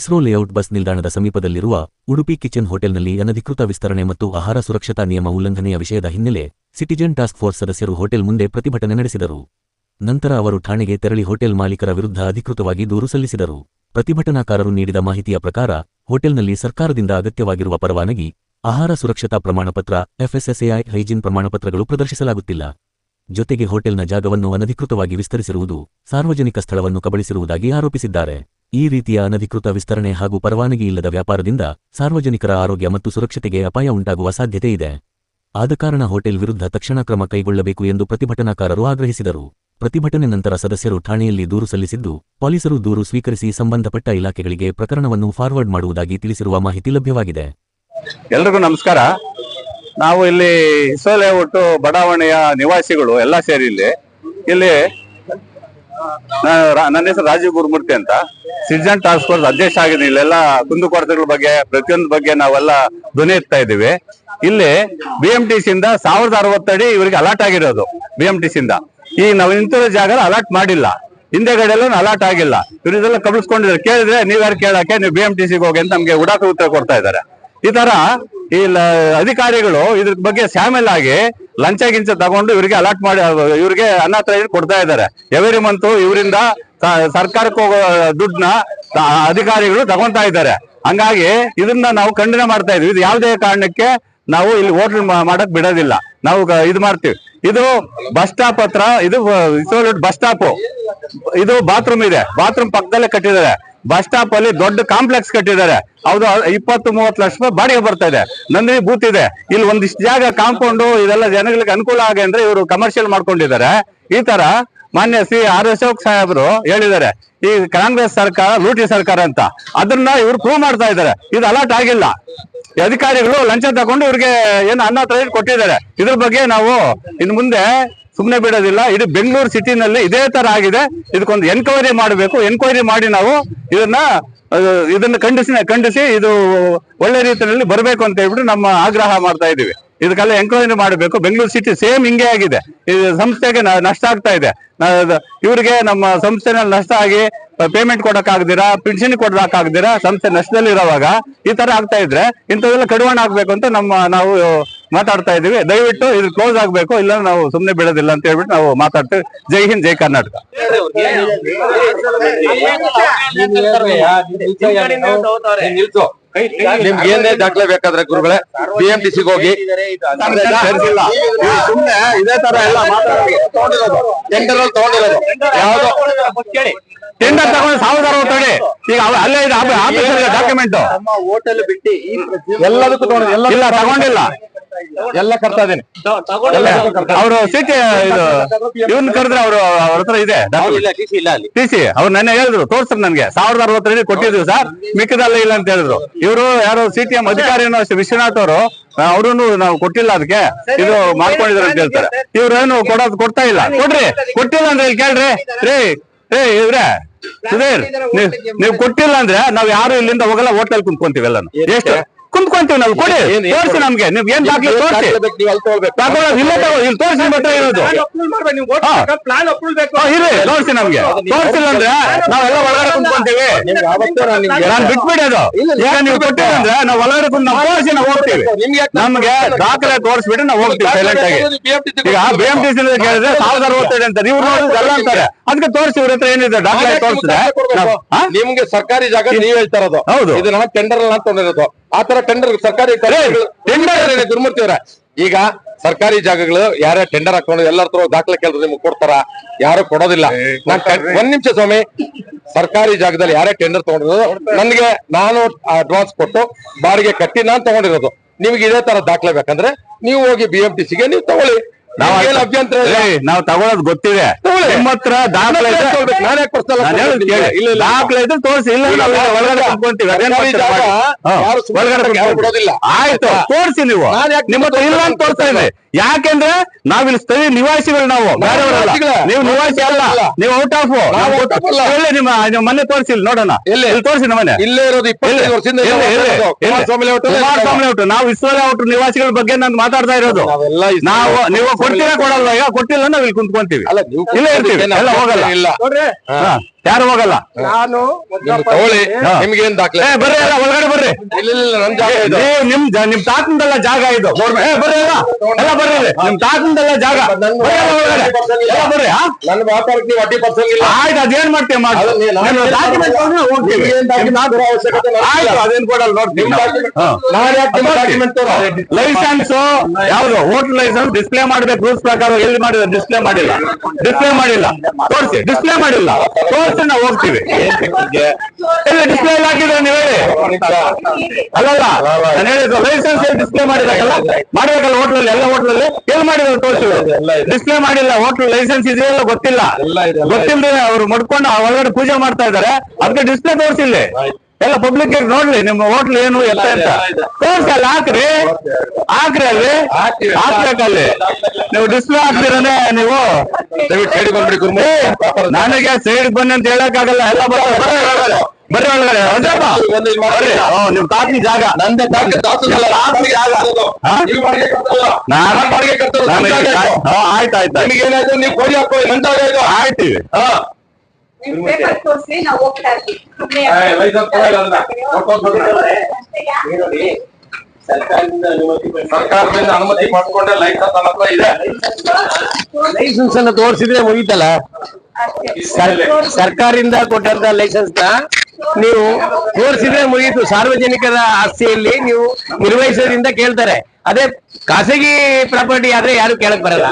ISRO layout bus ನಿಲ್ದಾಣದ ಸಮೀಪದಲ್ಲಿರುವ Udupi kitchen ಹೋಟೆಲ್ನಲ್ಲಿ ಅನಧಿಕೃತ ವಿಸ್ತರಣೆ ಮತ್ತು ಆಹಾರ ಸುರಕ್ಷತಾ ನಿಯಮ ಉಲ್ಲಂಘನೆಯ ವಿಷಯದ ಹಿನ್ನೆಲೆ ಸಿಟಿಜನ್ ಟಾಸ್ಕ್ ಫೋರ್ಸ್ ಸದಸ್ಯರು ಹೋಟೆಲ್ ಮುಂದೆ ಪ್ರತಿಭಟನೆ ನಡೆಸಿದರು. ನಂತರ ಅವರು ಠಾಣೆಗೆ ತೆರಳಿ ಹೋಟೆಲ್ ಮಾಲೀಕರ ವಿರುದ್ಧ ಅಧಿಕೃತವಾಗಿ ದೂರು ಸಲ್ಲಿಸಿದರು. ಪ್ರತಿಭಟನಾಕಾರರು ನೀಡಿದ ಮಾಹಿತಿಯ ಪ್ರಕಾರ ಹೋಟೆಲ್ನಲ್ಲಿ ಸರ್ಕಾರದಿಂದ ಅಗತ್ಯವಾಗಿರುವ ಪರವಾನಗಿ, ಆಹಾರ ಸುರಕ್ಷತಾ ಪ್ರಮಾಣಪತ್ರ, ಎಫ್ಎಸ್ಎಸ್ಎಐ ಹೈಜಿನ್ ಪ್ರಮಾಣಪತ್ರಗಳು ಪ್ರದರ್ಶಿಸಲಾಗುತ್ತಿಲ್ಲ. ಜೊತೆಗೆ ಹೋಟೆಲ್ನ ಜಾಗವನ್ನು ಅನಧಿಕೃತವಾಗಿ ವಿಸ್ತರಿಸಿರುವುದು ಸಾರ್ವಜನಿಕ ಸ್ಥಳವನ್ನು ಕಬಳಿಸಿರುವುದಾಗಿ ಆರೋಪಿಸಿದ್ದಾರೆ. ಈ ರೀತಿಯ ಅನಧಿಕೃತ ವಿಸ್ತರಣೆ ಹಾಗೂ ಪರವಾನಗಿ ಇಲ್ಲದ ವ್ಯಾಪಾರದಿಂದ ಸಾರ್ವಜನಿಕರ ಆರೋಗ್ಯ ಮತ್ತು ಸುರಕ್ಷತೆಗೆ ಅಪಾಯ ಉಂಟಾಗುವ ಸಾಧ್ಯತೆ ಇದೆ. ಆದ ಕಾರಣ ಹೋಟೆಲ್ ವಿರುದ್ಧ ತಕ್ಷಣ ಕ್ರಮ ಕೈಗೊಳ್ಳಬೇಕು ಎಂದು ಪ್ರತಿಭಟನಾಕಾರರು ಆಗ್ರಹಿಸಿದರು. ಪ್ರತಿಭಟನೆ ನಂತರ ಸದಸ್ಯರು ಠಾಣೆಯಲ್ಲಿ ದೂರು ಸಲ್ಲಿಸಿದ್ದು, ಪೊಲೀಸರು ದೂರು ಸ್ವೀಕರಿಸಿ ಸಂಬಂಧಪಟ್ಟ ಇಲಾಖೆಗಳಿಗೆ ಪ್ರಕರಣವನ್ನು ಫಾರ್ವರ್ಡ್ ಮಾಡುವುದಾಗಿ ತಿಳಿಸಿರುವ ಮಾಹಿತಿ ಲಭ್ಯವಾಗಿದೆ. ಎಲ್ರಿಗೂ ನಮಸ್ಕಾರ. ನಾವು ಇಲ್ಲಿ ಹಿಸೋಲೆ ಒಟ್ಟು ಬಡಾವಣೆಯ ನಿವಾಸಿಗಳು ಎಲ್ಲ ಸೇರಿ ಇಲ್ಲಿ ನನ್ನ ಹೆಸರು ರಾಜೀವ್ ಗುರುಮೂರ್ತಿ ಅಂತ. ಸಿಟಿಜನ್ ಟಾಸ್ಕ್ ಫೋರ್ಸ್ ಅಧ್ಯಕ್ಷ ಆಗಿದೆ ಇಲ್ಲೆಲ್ಲ ಕುಂದುಕೊರತೆಗಳ ಬಗ್ಗೆ, ಪ್ರತಿಯೊಂದು ಬಗ್ಗೆ ನಾವೆಲ್ಲ ಧ್ವನಿ ಎತ್ತಾ ಇದ್ದೀವಿ. ಇಲ್ಲಿ ಬಿ ಎಂ ಟಿ ಸಿಂದ ಸಾವಿರದ ಅರವತ್ತಡಿ ಇವರಿಗೆ ಅಲಾಟ್ ಆಗಿರೋದು ಬಿ ಎಂ ಟಿ ಸಿಂದ ಈ ನಾವು ನಿಂತಿರೋ ಜಾಗ ಅಲಾಟ್ ಮಾಡಿಲ್ಲ. ಹಿಂದೆಗಡೆ ಎಲ್ಲ ಅಲಾಟ್ ಆಗಿಲ್ಲ. ಇವರಿದೆಲ್ಲ ಕಬಳಿಸ್ಕೊಂಡಿದ್ದಾರೆ. ಕೇಳಿದ್ರೆ ನೀವ್ ಯಾರು ಕೇಳಕ್ಕೆ? ನೀವು ಬಿ ಎಂ ಟಿ ಸಿಗೆ ಹೋಗಿ ಅಂತ ನಮ್ಗೆ ಉಡಾಕ ಉತ್ತರ ಕೊಡ್ತಾ ಇದ್ದಾರೆ. ಈ ತರ ಈ ಅಧಿಕಾರಿಗಳು ಇದ್ರ ಬಗ್ಗೆ ಶಾಮಿಲ್ ಆಗಿ ಲಂಚ ಗಿಂಚ ತಗೊಂಡು ಇವರಿಗೆ ಅಲಾಟ್ ಮಾಡಿ, ಇವರಿಗೆ ಅನಾಥ ಕೊಡ್ತಾ ಇದ್ದಾರೆ. ಎವರಿ ಮಂತ್ ಇವರಿಂದ ಸರ್ಕಾರಕ್ಕೆ ಹೋಗೋ ದುಡ್ಡನ್ನ ಅಧಿಕಾರಿಗಳು ತಗೊಂತಾ ಇದ್ದಾರೆ. ಹಂಗಾಗಿ ಇದನ್ನ ನಾವು ಖಂಡನೆ ಮಾಡ್ತಾ ಇದೀವಿ ಇದು ಯಾವುದೇ ಕಾರಣಕ್ಕೆ ನಾವು ಇಲ್ಲಿ ಹೋಟ್ಲ್ ಮಾಡಕ್ ಬಿಡೋದಿಲ್ಲ. ನಾವು ಇದು ಮಾಡ್ತೀವಿ. ಇದು ಬಸ್ ಸ್ಟಾಪ್ ಹತ್ರ, ಇದು ಬಸ್ ಸ್ಟಾಪ್ ಇದು ಬಾತ್ರೂಮ್ ಇದೆ. ಬಾತ್ರೂಮ್ ಪಕ್ಕದಲ್ಲೇ ಕಟ್ಟಿದ್ದಾರೆ. ಬಸ್ ಸ್ಟಾಪ್ ಅಲ್ಲಿ ದೊಡ್ಡ ಕಾಂಪ್ಲೆಕ್ಸ್ ಕಟ್ಟಿದ್ದಾರೆ. ಹೌದು ಇಪ್ಪತ್ತು, ಮೂವತ್ತು ಲಕ್ಷ ರೂಪಾಯಿ ಬಾಡಿಗೆ ಬರ್ತಾ ಇದೆ. ನಂದಿನಿ ಬೂತ್ ಇದೆ. ಇಲ್ಲಿ ಒಂದಿಷ್ಟು ಜಾಗ ಕಾಂಪೌಂಡ್ ಇದೆಲ್ಲ ಜನಗಳಿಗೆ ಅನುಕೂಲ ಆಗಿ ಅಂದ್ರೆ ಇವರು ಕಮರ್ಷಿಯಲ್ ಮಾಡ್ಕೊಂಡಿದ್ದಾರೆ. ಈ ತರ ಮಾನ್ಯ ಶ್ರೀ ಆರ್ ಅಶೋಕ್ ಸಾಹೇಬರು ಹೇಳಿದ್ದಾರೆ. ಈ ಕಾಂಗ್ರೆಸ್ ಸರ್ಕಾರ, ಲೂಟಿ ಸರ್ಕಾರ ಅಂತ. ಅದನ್ನ ಇವ್ರು ಪ್ರೂವ್ ಮಾಡ್ತಾ ಇದ್ದಾರೆ. ಇದು ಅಲರ್ಟ್ ಆಗಿಲ್ಲ. ಅಧಿಕಾರಿಗಳು ಲಂಚ ತಗೊಂಡು ಇವ್ರಿಗೆ ಏನು ಅನ್ನ ಟ್ರೈನ್ ಕೊಟ್ಟಿದ್ದಾರೆ. ಇದ್ರ ಬಗ್ಗೆ ನಾವು ಇನ್ ಮುಂದೆ ಸುಮ್ಮನೆ ಬಿಡೋದಿಲ್ಲ ಇದು ಬೆಂಗಳೂರು ಸಿಟಿನಲ್ಲಿ ಇದೇ ತರ ಆಗಿದೆ. ಇದಕ್ಕೊಂದು ಎನ್ಕ್ವೈರಿ ಮಾಡಬೇಕು ಎನ್ಕ್ವೈರಿ ಮಾಡಿ ನಾವು ಇದನ್ನ ಇದನ್ನ ಖಂಡಿಸಿ ಖಂಡಿಸಿ ಇದು ಒಳ್ಳೆ ರೀತಿಯಲ್ಲಿ ಬರಬೇಕು ಅಂತ ಹೇಳ್ಬಿಟ್ಟು ನಮ್ಮ ಆಗ್ರಹ ಮಾಡ್ತಾ ಇದೀವಿ ಇದಕ್ಕೆಲ್ಲ ಎಂಕ್ವೈರಿ ಮಾಡಬೇಕು ಬೆಂಗಳೂರು ಸಿಟಿ ಸೇಮ್ ಹಿಂಗೆ ಆಗಿದೆ ಇದು ಸಂಸ್ಥೆಗೆ ನಷ್ಟ ಆಗ್ತಾ ಇದೆ ಇವರಿಗೆ ನಮ್ಮ ಸಂಸ್ಥೆನಲ್ಲಿ ನಷ್ಟ ಆಗಿ ಪೇಮೆಂಟ್ ಕೊಡಕ್ ಆಗದಿರಾ ಪಿನ್ಷನ್ ಕೊಡಕ್ ಆಗದಿರಾ ಸಂಸ್ಥೆ ನಷ್ಟದಲ್ಲಿ ಇರೋವಾಗ ಈ ತರ ಆಗ್ತಾ ಇದ್ರೆ ಇಂಥವೆಲ್ಲ ಕಡಿವಾಣ ಆಗ್ಬೇಕು ಅಂತ ನಮ್ಮ ನಾವು ಮಾತಾಡ್ತಾ ಇದೀವಿ ದಯವಿಟ್ಟು ಇದು ಕ್ಲೋಸ್ ಆಗ್ಬೇಕು ಇಲ್ಲ ನಾವು ಸುಮ್ನೆ ಬಿಡೋದಿಲ್ಲ ಅಂತ ಹೇಳ್ಬಿಟ್ಟು ನಾವು ಮಾತಾಡ್ತೀವಿ ಜೈ ಹಿಂದ್ ಜೈ ಕರ್ನಾಟಕ ನಿಮ್ಗೆ ಏನೇ ದಾಖಲೆ ಬೇಕಾದ್ರೆ ಗುರುಗಳೇ ಬಿ ಎಂ ಟಿ ಸಿಗೆ ಹೋಗಿ. ಸುಮ್ನೆ ಇದೇ ತರ ಎಲ್ಲ ಮಾತಾಡೋದು. ಟೆಂಡರ್ ಅಲ್ಲಿ ತಗೊಂಡಿರೋದು. ಯಾವ್ದೋ? ಟೆಂಡರ್ ತಗೊಂಡು ಸಾವಿರದ ಅರವತ್ತಡಿ ಈಗ ಅಲ್ಲೇ ಇದೆ ಡಾಕ್ಯುಮೆಂಟ್ ಹೋಟೆಲ್ ಬಿಟ್ಟು ಎಲ್ಲದಕ್ಕೂ ತಗೊಂಡಿದ್ದು ಎಲ್ಲ ಇಲ್ಲ ತಗೊಂಡಿಲ್ಲ. ಎಲ್ಲ ಕರ್ತಾ ಇದ್ದೀನಿ. ಅವರು ಸಿಟಿ ಇದು ಇವನ್ ಕರೆದ್ರೆ ಅವರು ಅವ್ರ ಹತ್ರ ಇದೆ ಟಿ ಸಿ ಅವ್ರು ನೆನ್ನೆ ಹೇಳಿದ್ರು ತೋರ್ಸ್ರು ನನ್ಗೆ. ಸಾವಿರದ ಅರವತ್ತೈದು ಕೊಟ್ಟಿದ್ವಿ ಸರ್ ಮಿಕ್ಕದಲ್ಲ ಇಲ್ಲ ಅಂತ ಹೇಳಿದ್ರು. ಇವರು ಯಾರೋ ಸಿ ಟಿ ಎಂ ಅಧಿಕಾರಿ ಅಷ್ಟೇ ವಿಶ್ವನಾಥ್ ಅವರು ಅವರು ನಾವು ಕೊಟ್ಟಿಲ್ಲ ಅದಕ್ಕೆ. ಇದು ಮಾಡ್ಕೊಂಡಿದ್ರು ಅಂತ ಹೇಳ್ತಾರೆ. ಇವ್ರೇನು ಕೊಡೋದು ಕೊಡ್ತಾ ಇಲ್ಲ. ಕೊಡ್ರಿ. ಕೊಟ್ಟಿಲ್ಲ ಅಂದ್ರೆ ಇಲ್ಲಿ ಕೇಳ್ರಿ. ರೀ ಏ ಇವ್ರೆ. ಸುಧೀರ್ ನೀವ್ ಕೊಟ್ಟಿಲ್ಲ ಅಂದ್ರೆ ನಾವ್ ಯಾರು ಇಲ್ಲಿಂದ ಹೋಗಲ್ಲ ಹೋಟೆಲ್ ಕುಂತ್ಕೊಂತೀವಿ ಎಲ್ಲಾನು. ಎಷ್ಟು? ಕುಂತ್ಕೊಂತೀವಿ ನಾವು ಕೊಡಿ ತೋರಿಸಿ ನಮ್ಗೆ ನೀವ್ ಏನ್ ದಾಖಲೆ ತೋರಿಸಿ? ತಗೊಳ್ಳೋದು ಇಲ್ಲೇ ತಗೋ ಇಲ್ಲಿ ತೋರಿಸಿ ನಿಮ್ಮ ಹತ್ರ ಇರೋದು. ಹಾ, ಇರ್ರಿ ತೋರಿಸಿ ನಮ್ಗೆ. ತೋರಿಸಿಲ್ಲ ಅಂದ್ರೆ ನಾವೆಲ್ಲ ಒಳಗಡೆ ಕುಂತ್ಕೊಂತೀವಿ. ನಾನು ಬಿಟ್ಬಿಡಿ ಅದು. ಈಗ ನೀವು ಕೊಟ್ಟಿಲ್ಲ ಅಂದ್ರೆ ನಾವು ಒಳಗಡೆ ಕುಂತ್ ನಾವು ತೋರಿಸಿ ನಾವು ಹೋಗ್ತೀವಿ. ನಮ್ಗೆ ದಾಖಲೆ ತೋರಿಸ್ಬಿಟ್ಟು ನಾವು ಹೋಗ್ತೀವಿ ಸೈಲೆಂಟ್ ಆಗಿ. ಈಗ ಬಿ ಎಂ ಟಿ ಸಿ ಕೇಳಿದ್ರೆ ಸಾವಿರದ ಅರವತ್ತೈದು ಅಂತ ನೀವು ನೋಡಿದ್ರೆ ಎಲ್ಲ ಅಂತಾರೆ. ಅದಕ್ಕೆ ತೋರಿಸಿ ಇವ್ರ ಹತ್ರ ಏನಿದೆ ದಾಖಲೆ ತೋರಿಸಿದ್ರೆ ನಿಮ್ಗೆ ಸರ್ಕಾರಿ ಜಾಗ ನೀವ್ ಹೇಳ್ತಾರದು ಹೌದು. ಇದು ನಮ್ಮ ಟೆಂಡರ್ ಅಂತ ತಗೊಂಡಿರೋದು ಆ ತರ ಟೆಂಡರ್ ಸರ್ಕಾರಿ ಟೆಂಡರ್ ಗುರುಮೂರ್ತಿ ಅವರ ಈಗ ಸರ್ಕಾರಿ ಜಾಗಗಳು ಯಾರೇ ಟೆಂಡರ್ ಹಾಕೊಂಡು ಎಲ್ಲರ ಹತ್ರ ಹೋಗಿ ದಾಖಲೆ ಕೇಳಿದ್ರೆ ನಿಮ್ಗೆ ಕೊಡ್ತಾರ? ಯಾರು ಕೊಡೋದಿಲ್ಲ. ನಾನ್ ಒಂದ್ ನಿಮಿಷ ಸ್ವಾಮಿ. ಸರ್ಕಾರಿ ಜಾಗದಲ್ಲಿ ಯಾರೇ ಟೆಂಡರ್ ತಗೊಂಡಿರೋದು ನನ್ಗೆ ನಾನು ಅಡ್ವಾನ್ಸ್ ಕೊಟ್ಟು ಬಾಡಿಗೆ ಕಟ್ಟಿ ನಾನ್ ತಗೊಂಡಿರೋದು. ನಿಮ್ಗೆ ಇದೇ ತರ ದಾಖಲೆ ಬೇಕಂದ್ರೆ ನೀವು ಹೋಗಿ ಬಿ ಎಂ ಟಿ ಸಿಗೆ ನೀವು ತಗೊಳ್ಳಿ. ನಾವು ಏನ್ ಅಭ್ಯಂತರ ನಾವು ತಗೊಳ್ಳೋದು ಗೊತ್ತಿದೆ. ನಿಮ್ಮ ಹತ್ರ ದಾಖಲೆ. ಇಲ್ಲ, ಇಲ್ಲ. ದಾಖಲೆ ಇದ್ರೆ ತೋರಿಸಿ. ಇಲ್ಲ ಒಳಗಡೆ ಕುತ್ಕೊಂತೀವಿ. ಒಳಗಡೆ. ಆಯ್ತು ತೋರಿಸಿ ನೀವು. ನಿಮ್ಮತ್ರ ಯಾಕೆ ನಿಮ್ಮ ಹತ್ರ ಇಲ್ಲ ಅಂತ ತೋರಿಸ್ತಾ ಇದೆ. ಯಾಕೆಂದ್ರೆ ನಾವಿಲ್ಲಿ ಸ್ಥಳೀಯ ನಿವಾಸಿಗಳು ನಾವು. ಬೇರೆಯವರಲ್ಲ ನೀವು ನಿವಾಸಿ ಅಲ್ಲ. ನೀವು ಔಟ್ ಆಫ್. ಹೇಳಿ ನಿಮ್ಮ ನಿಮ್ಮ ಮನೆ ತೋರಿಸಿ ಇಲ್ಲಿ ನೋಡೋಣ? ಇಲ್ಲಿ ತೋರಿಸಿ ನಮ್ಮ ಮನೆ. ಇಲ್ಲೇ ಇರೋದು? ಕುಮಾರಸ್ವಾಮಿ ಲೇಔಟ್ ನಾವು ಇಸ್ರೋ ಔಟ್ ನಿವಾಸಿಗಳ ಬಗ್ಗೆ ನಾನು ಮಾತಾಡ್ತಾ ಇರೋದು. ನಾವು ನೀವು. ಕೊಡ್ತೀರಾ ಕೊಡಲ್ವಾ ಈಗ ಕೊಟ್ಟಿಲ್ಲ ನಾವು ಇಲ್ಲಿ ಕುಂತ್ಕೊಂತೀವಿ. ಇಲ್ಲ ಇಲ್ಲೇ ಇರ್ತೀವಿ ಎಲ್ಲ ಹೋಗಲ್ಲ. ಇಲ್ಲ. ಹಾ. ಯಾರು ಹೋಗಲ್ಲ? ನಾನು ನಿಮ್ದು ತಗೊಳ್ಳಿ. ನಿಮ್ಗೆ ಏನ್ ದಾಖಲೆ? ಬರ್ರಿ ಅಲ್ಲ ಒಳಗಡೆ ಬರ್ರಿ. ಇಲ್ಲ ಜಾಗ ಇದು. ನೀವು ನಿಮ್ ನಿಮ್ ತಾತಂದಲ್ಲ ಜಾಗ ಇದು. ಬರ್ರಿ ಅಲ್ಲ. ಎಲ್ಲ ಬರ್ರಿ ನಿಮ್ ತಾತಂದಲ್ಲ ಜಾಗ. ಬರ್ರಿ? ನನ್ನ ವ್ಯಾಪಾರಕ್ಕೆ ನೀವು ಅಡ್ಡಿ ಪರ್ಸಂಗಿಲ್ಲ ಆಯ್ತು ಅದೇನ್ ಮಾಡ್ತೀವಿ. ಆಯ್ತು ಅದೇನ್ ಕೊಡಲ್ಲ ಲೈಸೆನ್ಸ್ ಯಾವ್ದು? ಹೋಟೆಲ್ ಲೈಸೆನ್ಸ್ ಡಿಸ್ಪ್ಲೇ ಮಾಡ್ಬೇಕು ರೂಲ್ಸ್ ಪ್ರಕಾರ ಎಲ್ಲಿ ಮಾಡಿದ್ರೆ ಡಿಸ್ಪ್ಲೇ ಮಾಡಿಲ್ಲ. ಡಿಸ್ಪ್ಲೇ ಮಾಡಿಲ್ಲ. ತೋರಿಸಿ ಡಿಸ್ಪ್ಲೇ ಮಾಡಿಲ್ಲ. ತೋರಿಸಿ. ನಾವು ಹೋಗ್ತೀವಿ. ಡಿಸ್ಪ್ಲೇ ಹಾಕಿದ್ರೆ ನೀವು ಹೇಳಿ. ಅಲ್ಲಲ್ಲ ನಾನು ಹೇಳಿದ್ದು ಲೈಸೆನ್ಸ್ ಡಿಸ್ಪ್ಲೇ ಮಾಡಿದಾಗಲ್ಲ ಮಾಡ್ಬೇಕಲ್ಲ ಹೋಟ್ಲಲ್ಲಿ ಎಲ್ಲ ಹೋಟ್ಲಲ್ಲಿ ಎಲ್ಲಿ ಮಾಡಿದ್ರು ತೋರಿಸಿದ್ರು? ಡಿಸ್ಪ್ಲೇ ಮಾಡಿಲ್ಲ ಹೋಟ್ಲ್ ಲೈಸೆನ್ಸ್ ಇದೆಯಲ್ಲ ಗೊತ್ತಿಲ್ಲ. ಗೊತ್ತಿಲ್ಲದೆ ಅವ್ರು ಮಡ್ಕೊಂಡು ಒಳಗಡೆ ಪೂಜೆ ಮಾಡ್ತಾ ಇದಾರೆ ಅದಕ್ಕೆ ಡಿಸ್ಪ್ಲೇ ತೋರಿಸಿಲ್ಲ. ಎಲ್ಲ ಪಬ್ಲಿಕ್ ನೋಡ್ರಿ ನಿಮ್ಮ ಹೋಟ್ಲ್ ಏನು ಎಲ್ಲ ಅಂತ ತೋರ್ಸಿ ಅಲ್ಲಿ ಹಾಕ್ರಿ. ಹಾಕ್ರಿ ಅಲ್ಲಿ. ಹಾಕ್ಬೇಕಲ್ಲಿ ನೀವು ಡಿಸ್ಪ್ಲೇ ಹಾಕ್ದಿರನೆ ನೀವು? ಹೇಳಿ ಬಂದ್ಬಿಡಿ. ಏ, ನನಗೆ ಸೈಡ್ ಬನ್ನಿ ಅಂತ ಹೇಳಕ್ಕಾಗಲ್ಲ. ಎಲ್ಲ ಬರ್ತಾರೆ. ಬರ್ರಿ ಒಳಗಡೆ. ಹ್ಮ್, ನಿಮ್ ತಾತನ ಜಾಗ. ನಂದೆ ಆಯ್ತಾಯ್ತು ನಿಮ್ಗೆ ಏನಾಯ್ತು ನೀವು ಕೋಡಿ ಹಾಕೋ ಜಾಗ ಆಯ್ತೀವಿ ಸರ್ಕಾರದಿಂದ ಅನುಮತಿ ಮಾಡ್ಕೊಂಡೆ ಲೈಸೆನ್ಸ್ ಹತ್ರ ಇದೆ ಲೈಸೆನ್ಸ್ ಅನ್ನ ತೋರಿಸಿದ್ರೆ ಮುಗಿತಲ್ಲ. ಸರ್ಕಾರದಿಂದ ಕೊಟ್ಟಂತ ಲೈಸೆನ್ಸ್ನ ನೀವು ತೋರಿಸಿದ್ರೆ ಮುಗೀತು. ಸಾರ್ವಜನಿಕರ ಆಸ್ತಿಯಲ್ಲಿ ನೀವು ನಿರ್ವಹಿಸೋದ್ರಿಂದ ಕೇಳ್ತಾರೆ. ಅದೇ ಖಾಸಗಿ ಪ್ರಾಪರ್ಟಿ ಆದ್ರೆ ಯಾರು ಕೇಳಕ್ ಬರಲ್ಲ.